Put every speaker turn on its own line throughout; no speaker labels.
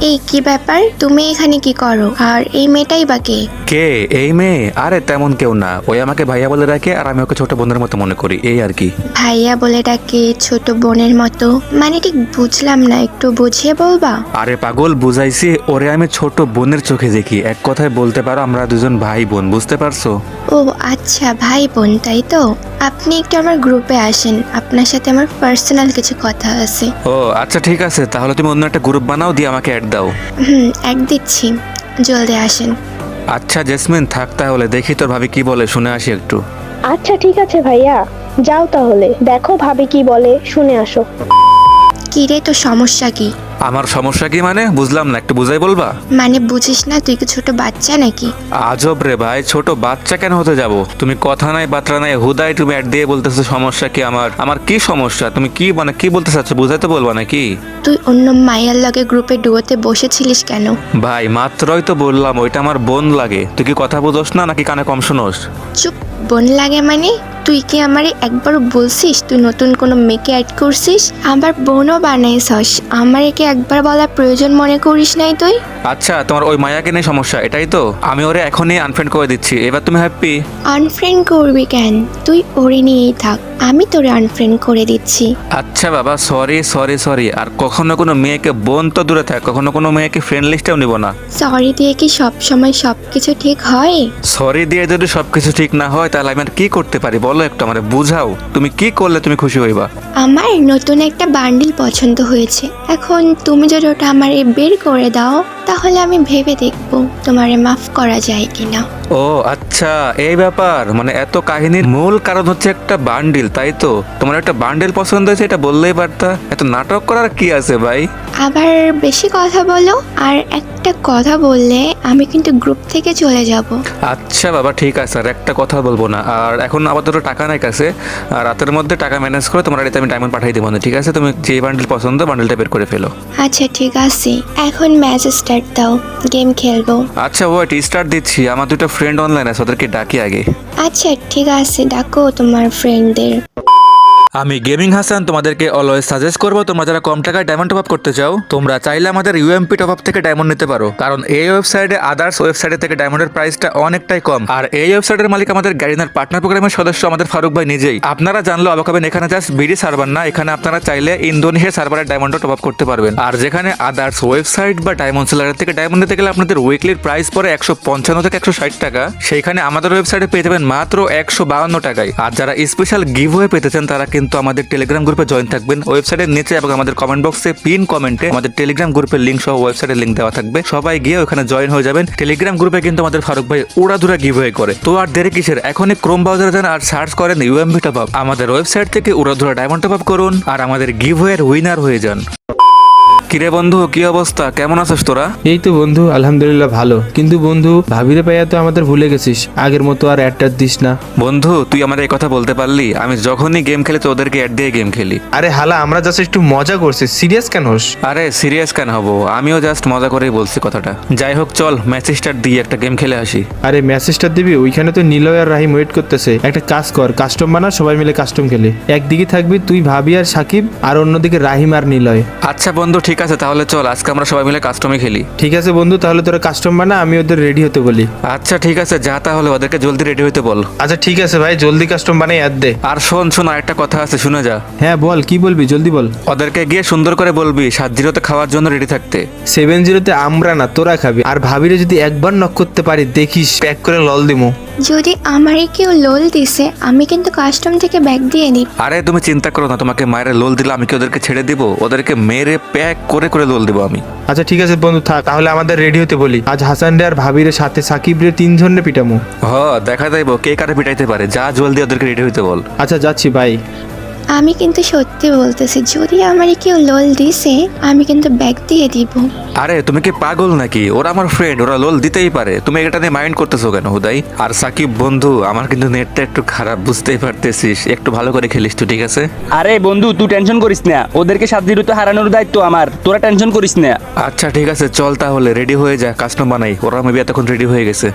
এই কি ব্যাপার? তুমি এখানে কি করো? আর এই মেয়েটাই বা কে?
কে? এই মেয়ে? আরে তেমন কেউ না। ওই আমাকে ভাইয়া বলে রাখে আর আমি ওকে ছোট বোনের মতো মনে করি। এই আর কি।
ভাইয়া বলে ডাকে ছোট বোনের মতো? মানে ঠিক বুঝলাম না একটু বুঝিয়ে বলবা?
আরে পাগল বুঝাইছি। ওরে আমি ছোট বোনের চোখে দেখি। এক কথায় বলতে পারো আমরা দুজন ভাই বোন বুঝতে পারছ?
ও আচ্ছা ভাই বোন তাই তো? আপনি একটু আমার গ্রুপে আসেন। আপনার সাথে আমার পার্সোনাল কিছু কথা আছে।
ও আচ্ছা ঠিক আছে। তাহলে তুমি অন্য একটা গ্রুপ বানাও দিয়ে আমাকে অ্যাড দাও।
হুম এক দিচ্ছি। জলদি আসেন।
আচ্ছা জেসমিন থাক তাহলে। দেখি তোর ভাবি কি বলে শুনে আসি একটু।
আচ্ছা ঠিক আছে ভাইয়া। যাও তাহলে। দেখো ভাবি কি বলে শুনে আসো।
কি রে তো সমস্যা কি?
আমার সমস্যা কি মানে? বুঝলাম না একটু বুঝাই বলবা?
মানে বুঝিস না তুই কি ছোট বাচ্চা নাকি?
আজব রে ভাই ছোট বাচ্চা কেন হতে যাব? তুমি কথা নাই বাত্রা নাই হুদাই তুমি অ্যাড দিয়ে বলতেছো সমস্যা কি আমার? আমার কি সমস্যা? তুমি কি মানে কি বলতে চাচ্ছ বুঝাইতে বলবা নাকি?
তুই অন্য মায়ের লগে গ্রুপে ডুয়োতে বসেছিলিস কেন?
ভাই মাত্রই তো বললাম ওইটা আমার বোন লাগে। তুই কি কথা বুঝোস না নাকি কানে কম শোনোস?
চুপ। বোন লাগে মানে? তুই কি আমারে একবার বলছিস তুই নতুন কোনো মেয়েকে অ্যাড করছিস? আমার বোনও বানাইছস। আমারে কি একবার বলার প্রয়োজন মনে করিস নাই তুই?
আচ্ছা তোমার ওই মায়াকে নিয়ে সমস্যা এটাই তো। আমি ওরে এখনই আনফ্রেন্ড করে দিচ্ছি এবার তুমি হ্যাপি
আনফ্রেন্ড করবি কেন? তুই ওরে নিয়েই থাক আমি তোরে আনফ্রেন্ড করে দিচ্ছি।
আচ্ছা বাবা সরি সরি সরি আর কখনো কোনো মেয়েকে বোন তো দূরে থাক কখনো কোনো মেয়েকে ফ্রেন্ড লিস্টেও নিব না।
সরি দিয়ে কি সব সময় সব কিছু ঠিক হয়?
সরি দিয়ে যদি সবকিছু ঠিক না হয় তাহলে আমি আর কি করতে পারি? বলো একটু আমারে বুঝাও। তুমি কি করলে তুমি খুশি হইবা?
আমার নতুন একটা বান্ডিল পছন্দ হয়েছে। এখন তুমি যদি ওটা আমারে বের করে দাও তাহলে আমি ভেবে দেখব তোমারে মাফ করা যায় কিনা।
ও আচ্ছা এই ব্যাপার। মানে এত কাহিনীর মূল কারণ হচ্ছে একটা বান্ডিল তাই তো? তোমার একটা বান্ডিল পছন্দ হয়েছে এটা বললেই পারতা। এত নাটক করার কি আছে ভাই?
আবার বেশি কথা বলো আর একটা কথা বললে আমি কিন্তু গ্রুপ থেকে চলে যাব।
আচ্ছা বাবা ঠিক আছে আর একটা কথা বলব না। আর এখন আপাতত টাকা নাই কাছে আর রাতের মধ্যে টাকা ম্যানেজ করে তোমার বাড়িতে আমি ডায়মন্ড পাঠিয়ে দেবো না ঠিক আছে? তুমি যে বান্ডেল পছন্দ বান্ডেলটা বের করে ফেলো।
আচ্ছা ঠিক আছে। এখন ম্যাচ স্টার্ট দাও গেম খেলব।
আচ্ছা ওয়েট স্টার্ট দিচ্ছি। আমার দুটো ফ্রেন্ড অনলাইন আছে ওদেরকে ডাকি আগে।
আচ্ছা ঠিক আছে ডাকো তোমার ফ্রেন্ডদের
আমি গেমিং হাসান, তোমাদেরকে অলওয়েজ সাজেস্ট করব, তোমরা যারা কম টাকায় ডায়মন্ড টপ আপ করতে চাও, তোমরা চাইলে আমাদের ইউএমপি টপ আপ থেকে ডায়মন্ড নিতে পারো। কারণ এই ওয়েবসাইটে আদার্স ওয়েবসাইটের থেকে ডায়মন্ডের প্রাইসটা অনেকটাই কম। আর এই ওয়েবসাইটের মালিক আমাদের গ্যারিনার পার্টনার প্রোগ্রামের সদস্য আমাদের ফারুক ভাই নিজেই। আপনারা জানলো অবাক হবেন, এখানে জাস্ট বিডি সার্ভার না, এখানে আপনারা চাইলে ইন্দোনেশিয়া সার্ভারের ডায়মন্ড টপ আপ করতে পারবেন। আর যেখানে আদার্স ওয়েবসাইট বা ডায়মন্ড সেলারের থেকে ডায়মন্ড নিতে গেলে আপনাদের উইকলির প্রাইস পরে একশো পঞ্চান্ন থেকে একশো ষাট টাকা। সেইখানে আমাদের ওয়েবসাইটে পেয়ে যাবেন মাত্র একশো বাউন্ন টাকায়। আর যারা স্পেশাল গিভ হয়ে পেতে চান, তারা কিন্তু আমাদের টেলিগ্রাম গ্রুপে জয়েন থাকবেন। ওয়েবসাইটের নিচে এবং আমাদের কমেন্ট বক্সে পিন কমেন্টে আমাদের টেলিগ্রাম গ্রুপের লিঙ্ক সহ ওয়েবসাইটের লিঙ্ক দেওয়া থাকবে। সবাই গিয়ে ওখানে জয়েন হয়ে যাবেন। টেলিগ্রাম গ্রুপে কিন্তু আমাদের ফারুক ভাই উড়াধুরা গিভ হয়ে করে। তো আর দেরি কিসের? এখনই ক্রোম ব্রাউজারে যান আর সার্চ করেন ইউএমভি টপ আপ আমাদের ওয়েবসাইট থেকে উড়াধুরা ডায়মন্ড টপ আপ করুন আর আমাদের গিভ এর উইনার হয়ে যান। কিরে বন্ধু কি অবস্থা? কেমন আছিস তোরা?
এই তো বন্ধু আলহামদুলিল্লাহ ভালো। কিন্তু বন্ধু ভাবিরে পাইয়া তো আমাদের ভুলে গেছিস। আগের মতো আর অ্যাডটার দিস না।
বন্ধু তুই আমার এই কথা বলতে পারলি? আমি যখনই গেম খেলি তো ওদেরকে অ্যাড দিয়ে গেম খেলি।
আরে হালা আমরা জাস্ট একটু মজা করছি। সিরিয়াস কেন হোস?
আরে সিরিয়াস কেন হব? আমিও জাস্ট মজা করেই বলছি কথাটা। যাই হোক চল ম্যাচ স্টার্ট দিয়ে একটা গেম খেলে আসি।
আরে মেসেজটা দিবি? ওইখানে তো নিলয় আর রাহিম ওয়েট করতেছে। একটা কাজ কর কাস্টম বানা সবাই মিলে কাস্টম খেলি। একদিকে থাকবি তুই ভাবি আর সাকিব আর অন্যদিকে রাহিম আর নিলয়।
আচ্ছা বন্ধু ঠিক আছে তাহলে চল আজকে আমরা সবাই মিলে কাস্টমে খেলি।
ঠিক আছে বন্ধু তাহলে তোরা কাস্টম বানা আমি ওদের রেডি হতে বলি।
আচ্ছা ঠিক আছে যা তাহলে ওদেরকে জলদি রেডি হতে বল।
আচ্ছা ঠিক আছে ভাই জলদি কাস্টম বানাই অ্যাড দে।
আর শোন শোন আরেকটা কথা আছে শুনে যা।
হ্যাঁ বল কি বলবি? জলদি বল।
ওদেরকে গিয়ে সুন্দর করে বলবি সাত জিরোতে খাওয়ার জন্য রেডি থাকতে।
সেভেন জিরোতে আমরা না তোরা খাবি। আর ভাবিরে যদি একবার নক করতে পারি দেখিস প্যাক করে লল দিমু।
যদি আমারে কেউ লোল দিছে আমি কিন্তু কাস্টম থেকে ব্যাগ দিয়ে দিই।
আরে তুমি চিন্তা করো না তোমাকে মায়ের লোল দিলে আমি কি ওদেরকে ছেড়ে দিব? ওদেরকে মেরে প্যাক করে করে দোল দেবো আমি।
আচ্ছা ঠিক আছে বন্ধু থাক তাহলে আমাদের রেডি হতে বলি। আজ হাসান রে আর ভাবির সাথে সাকিব রে তিনজনে পিটামু।
হ দেখা যাইব কে কারে পিটাইতে পারে? যা জলদি ওদেরকে রেডি হতে বল।
আচ্ছা যাচ্ছি ভাই
আমি কিন্তু সত্যি বলতেছি যদি আমারে কেউ লোল দিছে আমি কিন্তু ব্যাগ দিয়ে দিব।
আরে তুমি কি পাগল নাকি? ওরা আমার ফ্রেন্ড ওরা লোল দিতেই পারে। তুমি এটা নিয়ে মাইন্ড করতেছো কেন হুদাই? আর সাকিব বন্ধু আমার কিন্তু নেটটা একটু খারাপ বুঝতেই পারতেছিস। একটু ভালো করে খেলিস তো ঠিক আছে?
আরে বন্ধু তুই টেনশন করিস না। ওদেরকে সাত জিরোতে হারানোর দায়িত্ব আমার। তোরা টেনশন করিস না।
আচ্ছা ঠিক আছে চল তাহলে রেডি হয়ে যা কাস্টম বানাই ওরা মেবি এতক্ষণ রেডি হয়ে গেছে।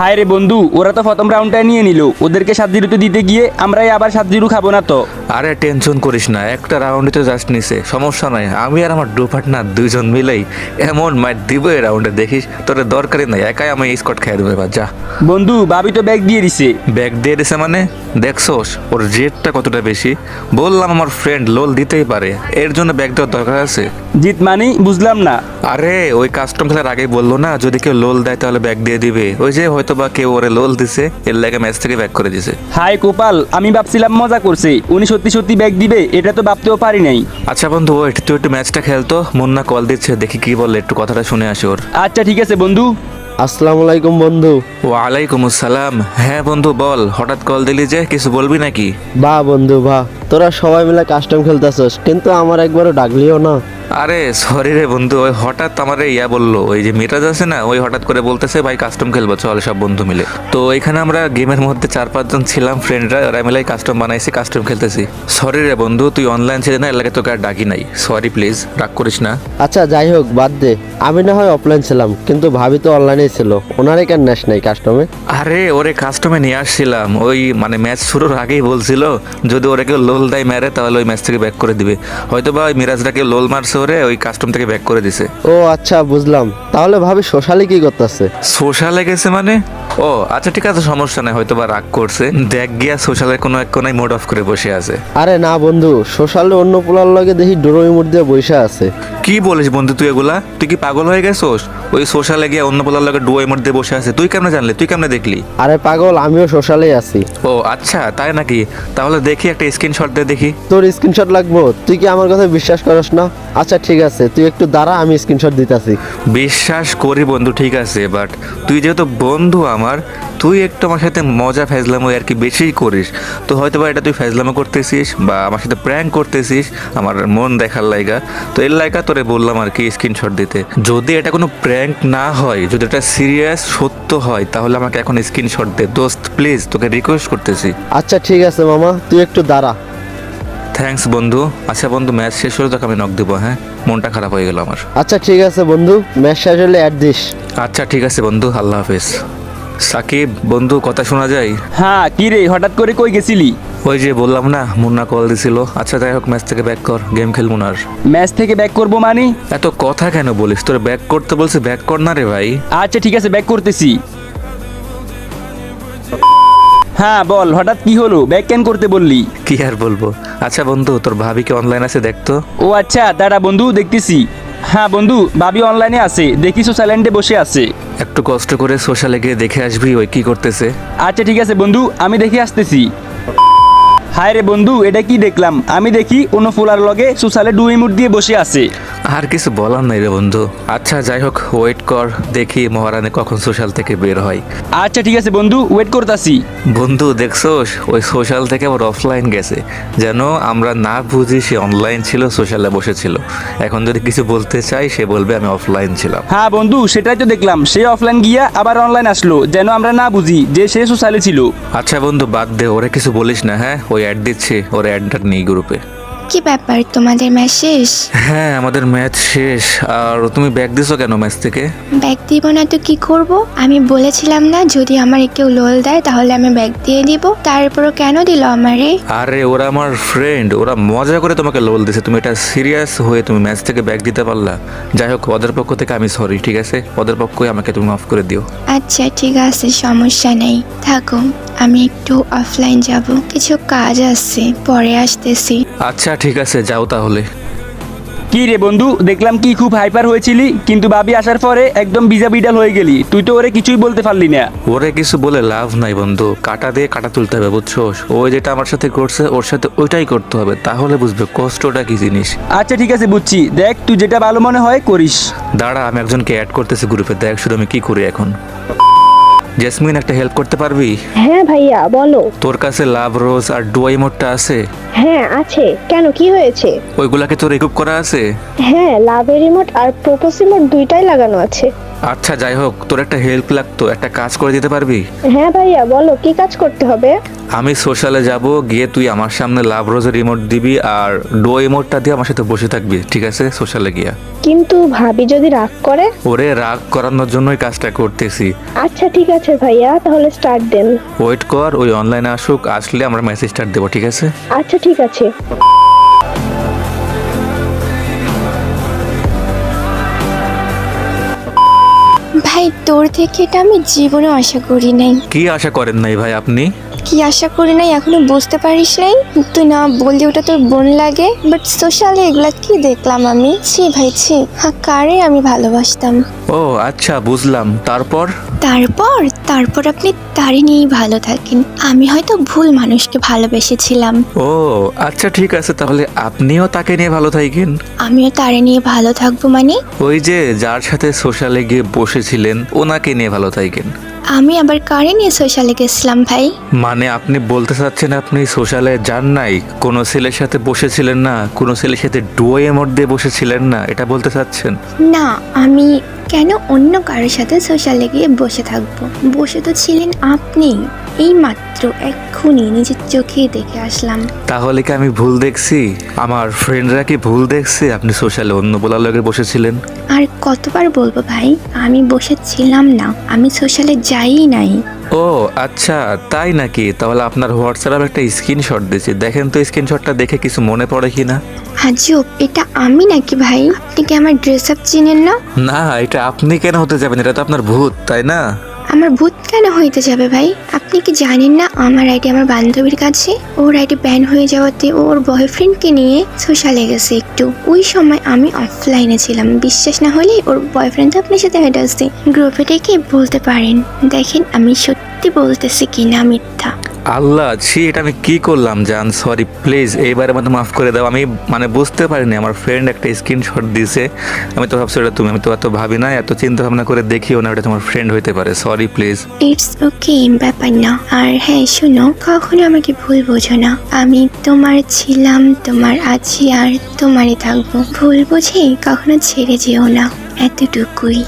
হায় রে বন্ধু ওরা তো প্রথম রাউন্ডটা নিয়ে নিল। ওদেরকে সাত জিরোতে দিতে গিয়ে আমরাই আবার সাত জিরো খাব না তো।
আরে টেনশন করিস না একটা রাউন্ডে তো জাস্ট নিছে সমস্যা নাই। আমি আর আমার ডু পার্টনার দুইজন মিলেই এমন মাইট দিব এই রাউন্ডে দেখিস? তোর দরকারই নাই একাই আমি স্কট খেয়ে দেবো এবার যা।
বন্ধু ভাবি তো ব্যাগ দিয়ে দিছে।
ব্যাগ দিয়ে দিছে মানে? দেখছোস ওর জেটটা কতটা বেশি? বললাম আমার ফ্রেন্ড লোল দিতেই পারে এর জন্য ব্যাগ দেওয়ার দরকার আছে।
জিত মানি বুঝলাম না।
আরে ওই কাস্টম খেলার আগেই বলল না যদি কেউ লোল দেয় তাহলে ব্যাগ দিয়ে দিবে। ওই যে হয়তো বা কেউ ওরে লোল দিছে এর লাগে ম্যাচ থেকে ব্যাক করে দিছে।
হাই কোপাল আমি ভাবছিলাম মজা করছে। উনি সত্যি সত্যি ব্যাগ দিবে এটা তো ভাবতেও পারি নাই।
আচ্ছা বন্ধু ওয়েট তুই একটু ম্যাচটা খেলতো মুন্না কল দিচ্ছে দেখি কি বলে একটু কথাটা শুনে আসি ওর।
আচ্ছা ঠিক আছে বন্ধু।
আসসালামু আলাইকুম বন্ধু।
ওয়ালাইকুম আসসালাম। হ্যাঁ বন্ধু বল হঠাৎ কল দিলি যে কিছু বলবি নাকি?
বা বন্ধু বা। তোরা সবাই মিলে কাস্টম খেলতেছস কিন্তু আমার একবারও ডাকলিও না।
আরে সরি রে বন্ধু ওই হঠাৎ আমার ইয়া বলল ওই যে মিরাজ আছে না ওই হঠাৎ করে বলতেছে ভাই কাস্টম খেলব চল সব বন্ধু মিলে। তো এখানে আমরা গেমের মধ্যে চার পাঁচজন ছিলাম ফ্রেন্ডরা ওরা মিলে কাস্টম বানাইছি কাস্টম খেলতেছি। সরি রে বন্ধু তুই অনলাইন ছিলি না লাগে তোকে আর ডাকি নাই। সরি প্লিজ রাগ করিস না।
আচ্ছা যাই হোক বাদ দে। আমি না হয় অফলাইন ছিলাম কিন্তু ভাবি তো অনলাইনেই ছিল। ওনারে কেন নেস নাই কাস্টমে
আরে ওরে কাস্টমে নিয়ে আসছিলাম। ওই মানে ম্যাচ শুরুর আগেই বলছিল যদি ওরে কেউ লোল দেয় মেরে তাহলে ওই ম্যাচ থেকে ব্যাক করে দিবে। হয়তো বা ওই মিরাজটাকে লোল মারছে ওরে ওই কাস্টম থেকে ব্যাক করে দিছে।
ও আচ্ছা বুঝলাম। তাহলে ভাবি সোশ্যালে কি করতেছে?
সোশ্যালে গেছে মানে? ও আচ্ছা ঠিক আছে সমস্যা নাই হয়তো বা রাগ করছে। দেখ গিয়া সোশ্যালের কোনো এক কোনায় মোড অফ করে বসে আছে।
আরে না বন্ধু সোশ্যালে অন্য পোলার লগে দেখি ডোরোই মুড দিয়ে বসে আছে।
কি বলিস বন্ধু তুই এগুলা? তুই কি পাগল হয়ে গেছোস? ওই সোশ্যালে গিয়ে অন্য পোলার লগে ডুয়োর মধ্যে বসে আছে। তুই কেমনে জানলি? তুই কেমনে দেখলি?
আরে পাগল আমিও সোশ্যালেই আছি।
ও আচ্ছা তাই নাকি? তাহলে দেখি একটা স্ক্রিনশট দে দেখি।
তোর স্ক্রিনশট লাগবো? তুই কি আমার কথা বিশ্বাস করস না? আচ্ছা ঠিক আছে তুই একটু দাঁড়া আমি স্ক্রিনশট দিতেছি।
বিশ্বাস করি বন্ধু ঠিক আছে বাট তুই যেহেতু বন্ধু আমার তুই একটু আমার সাথে মজা ফেজলামো আর কি বেশিই করিস। তো হয়তো বা এটা তুই ফেজলামো করতেছিস বা আমার সাথে প্র্যাঙ্ক করতেছিস আমার মন দেখার লাইগা। তো এর লাইগা তোরে বললাম আর কি স্ক্রিনশট দিতে। যদি এটা কোনো প্র্যাঙ্ক না হয় যদি এটা সিরিয়াস সত্য হয় তাহলে আমাকে এখন স্ক্রিনশট দে। দোস্ত প্লিজ তোকে রিকোয়েস্ট করতেছি।
আচ্ছা ঠিক আছে মামা তুই একটু দাঁড়া।
থ্যাঙ্কস বন্ধু। আচ্ছা বন্ধু ম্যাচ শেষ হলে তোকে আমি নক দেবো হ্যাঁ? মনটা খারাপ হয়ে গেল আমার।
আচ্ছা ঠিক আছে বন্ধু ম্যাচ শেষ হলে অ্যাড দিস।
আচ্ছা ঠিক আছে বন্ধু আল্লাহ হাফেজ। সাকিব বন্ধু কথা শোনা যায়?
হ্যাঁ কি রে হঠাৎ করে কই গেছিলি?
ওই যে বললাম না মুন্না কল দিছিল। আচ্ছা যাই হোক ম্যাচ থেকে ব্যাক কর গেম খেলব না আর।
ম্যাচ থেকে ব্যাক করব মানে?
এত কথা কেন বলিস? তোর ব্যাক করতে বলছে ব্যাক কর না রে ভাই।
আচ্ছা ঠিক আছে ব্যাক করতেছি। হ্যাঁ বল হঠাৎ কি হলো? ব্যাক কেন করতে বললি?
কি আর বলব? আচ্ছা বন্ধু তোর ভাবি কি অনলাইন আছে দেখতো
ও আচ্ছা দাঁড়া বন্ধু দেখতেছি। হ্যাঁ বন্ধু ভাবি অনলাইনে আছে। দেখি সোশ্যালেন্ডে বসে আছে।
একটু কষ্ট করে সোশ্যালে গিয়ে দেখে আসবি ওই কি করতেছে।
আচ্ছা ঠিক আছে বন্ধু, আমি দেখে আসতেছি। হায় রে বন্ধু এটা কি দেখলাম? আমি দেখি কোনো ফুলার লগে সোশ্যালে ডুই মুড দিয়ে বসে আছে।
আর কিছু বলার নাই রে বন্ধু। আচ্ছা যাই হোক ওয়েট কর দেখি মহারানী কখন সোশ্যাল থেকে বের হয়।
আচ্ছা ঠিক আছে বন্ধু ওয়েট করতাছি।
বন্ধু দেখছোস ওই সোশ্যাল থেকে আবার অফলাইন গেছে। যেন আমরা না বুঝি সে অনলাইন ছিল সোশ্যালে বসেছিল। এখন যদি কিছু বলতে চাই সে বলবে আমি অফলাইন ছিলাম।
হ্যাঁ বন্ধু সেটাই তো দেখলাম। সে অফলাইন গিয়া আবার অনলাইন আসলো। যেন আমরা না বুঝি যে সে সোশ্যালে ছিল।
আচ্ছা বন্ধু বাদ দে ওরা কিছু বলিস না হ্যাঁ? ওই অ্যাড দিচ্ছে ওর অ্যাডটা নেই গ্রুপে
কি ব্যাপার? তোমাদের ম্যাসেজ
হ্যাঁ আমাদের ম্যাচ শেষ। আর তুমি ব্যাগ দিছো কেন ম্যাচ থেকে?
ব্যাগ দিব না তো কি করব? আমি বলেছিলাম না যদি আমার কেউ লোল দেয় তাহলে আমি ব্যাগ দিয়ে দিব। তারপরও কেন দিল আমারে?
আরে ওরা আমার ফ্রেন্ড ওরা মজা করে তোমাকে লোল দিছে। তুমি এটা সিরিয়াস হয়ে তুমি ম্যাচ থেকে ব্যাগ দিতে পারলা। যাই হোক ওদের পক্ষ থেকে আমি সরি ঠিক আছে? ওদের পক্ষই আমাকে তুমি মাফ করে দিও।
আচ্ছা ঠিক আছে সমস্যা নেই। থাকো। আমি একটু অফলাইন যাব। কিছু কাজ আছে পরে আসতেছি।
আচ্ছা ঠিক আছে যাও তাহলে।
কি রে বন্ধু দেখলাম কি খুব হাইপার হয়েছিলি কিন্তু ভাবি আসার পরে একদম বিজা বিডাল হয়ে গেলি। তুই তো ওরে কিছুই বলতে পারলি না।
ওরে কিছু বলে লাভ নাই বন্ধু কাটা দিয়ে কাটা তুলতে হবে বুঝছোস? ও যেটা আমার সাথে করছে ওর সাথে ওইটাই করতে হবে তাহলে বুঝবে কষ্টটা কি জিনিস।
আচ্ছা ঠিক আছে বুঝছি। দেখ তুই যেটা ভালো মনে হয় করিস।
দাঁড়া আমি একজনকে অ্যাড করতেছি গ্রুপে দেখ শুধু আমি কি করি এখন। জেসমিন একটা হেল্প করতে পারবি?
হ্যাঁ ভাইয়া বলো।
তোর কাছে লাভ রোজ আর ডুয়াই মোডটা আছে।
হ্যাঁ আছে। কেন কি হয়েছে?
ওইগুলাকে তো রিকুপ করা আছে।
হ্যাঁ লাভের রিমোট আর রিমোট দুইটাই লাগানো আছে।
আচ্ছা যাই হোক তোর একটা হেল্প লাগতো একটা কাজ করে দিতে পারবি?
হ্যাঁ ভাইয়া বলো কি কাজ করতে হবে?
আমি সোশ্যালে যাব গিয়ে তুই আমার সামনে লাভ রোজের রিমোট দিবি আর ডো ইমোটটা দিয়ে আমার সাথে বসে থাকবি ঠিক আছে সোশ্যালে গিয়া?
কিন্তু ভাবি যদি রাগ করে?
ওরে রাগ করানোর জন্যই কাজটা করতেছি।
আচ্ছা ঠিক আছে ভাইয়া তাহলে স্টার্ট দেন।
ওয়েট কর ওই অনলাইনে আসুক আসলে আমরা মেসেজ স্টার্ট দেবো ঠিক আছে?
আচ্ছা ঠিক আছে।
ভাই তোর থেকে এটা আমি জীবনে আশা করি নাই।
কি আশা করেন নাই ভাই আপনি?
কি আশা করি নাই এখনও বুঝতে পারিস নাই? তুই না বললি ওটা তোর বোন লাগে বাট সোশ্যালে এগুলা কি দেখলাম আমি? ছি ভাই ছি। হ্যাঁ কারে আমি ভালোবাসতাম?
ও আচ্ছা বুঝলাম। তারপর?
তারপর? তারপর আপনি তারে নিয়েই ভালো থাকেন। আমি হয়তো ভুল মানুষকে ভালোবেসেছিলাম।
ও আচ্ছা ঠিক আছে তাহলে আপনিও তাকে নিয়ে ভালো থাকেন।
আমিও তারে নিয়ে ভালো থাকব মানে?
ওই যে যার সাথে সোশ্যালে গিয়ে বসেছিলেন ওনাকে নিয়ে ভালো থাকেন।
আমি আবার কারে নিয়ে সোশ্যালে গেছিলাম ভাই?
মানে আপনি বলতে চাচ্ছেন আপনি সোশ্যালে যান নাই? কোনো ছেলের সাথে বসেছিলেন না? কোনো ছেলের সাথে ডুয়োয়ের মধ্যে বসেছিলেন না? এটা বলতে চাচ্ছেন?
না আমি কেন অন্য কারোর সাথে সোশ্যালে গিয়ে বসে থাকব? বসে তো ছিলেন আপনি। এই মাত্র এক্ষুনি নিজের চোখে দেখে আসলাম।
তাহলে কি আমি ভুল দেখছি? আমার ফ্রেন্ডরা কি ভুল দেখছে? আপনি সোশ্যালে অন্য বলার লগে বসেছিলেন।
আর কতবার বলব ভাই আমি বসেছিলাম না। আমি সোশ্যালে যাই নাই।
ও আচ্ছা তাই নাকি? তাহলে আপনার হোয়াটসঅ্যাপ একটা স্ক্রিনশট দিয়েছি। দেখেন তো স্ক্রিনশটটা দেখে কিছু মনে পড়ে কি না
আজব এটা আমি নাকি ভাই? আপনি কি আমার ড্রেস আপ চিনেন না?
না এটা আপনি কেন হতে যাবেন? এটা তো আপনার ভূত তাই না?
আমার ভূত কেন হইতে যাবে ভাই? আপনি কি জানেন না আমার আইডি আমার বান্ধবীর কাছে? ওর আইডি ব্যান হয়ে যাওয়াতে ওর বয়ফ্রেন্ডকে নিয়ে সোশ্যালে গেছে একটু। ওই সময় আমি অফলাইনে ছিলাম। বিশ্বাস না হলে ওর বয়ফ্রেন্ড তো আপনার সাথে হেঁটে আসছে গ্রুপে ডেকে বলতে পারেন। দেখেন আমি সত্যি বলতেছি কিনা মিথ্যা।
আল্লাহ, ছি, এটা আমি কি করলাম জান? সরি প্লিজ এইবারে মতো মাফ করে দাও। আমি মানে বুঝতে পারিনি, আমার ফ্রেন্ড একটা স্ক্রিনশট দিয়েছে আমি তো ভাবছি ওটা তুমি। আমি তো এত ভাবি না এত চিন্তা ভাবনা করে দেখিও না ওটা তোমার ফ্রেন্ড হইতে পারে। সরি প্লিজ
ইটস ওকে ব্যাপার না। আর হ্যাঁ শোনো, কখনো আমাকে ভুল বোঝো না। আমি তোমার ছিলাম, তোমার আছি, আর তোমারই থাকব। ভুল বুঝে কখনো ছেড়ে যেও না। এতটুকুই।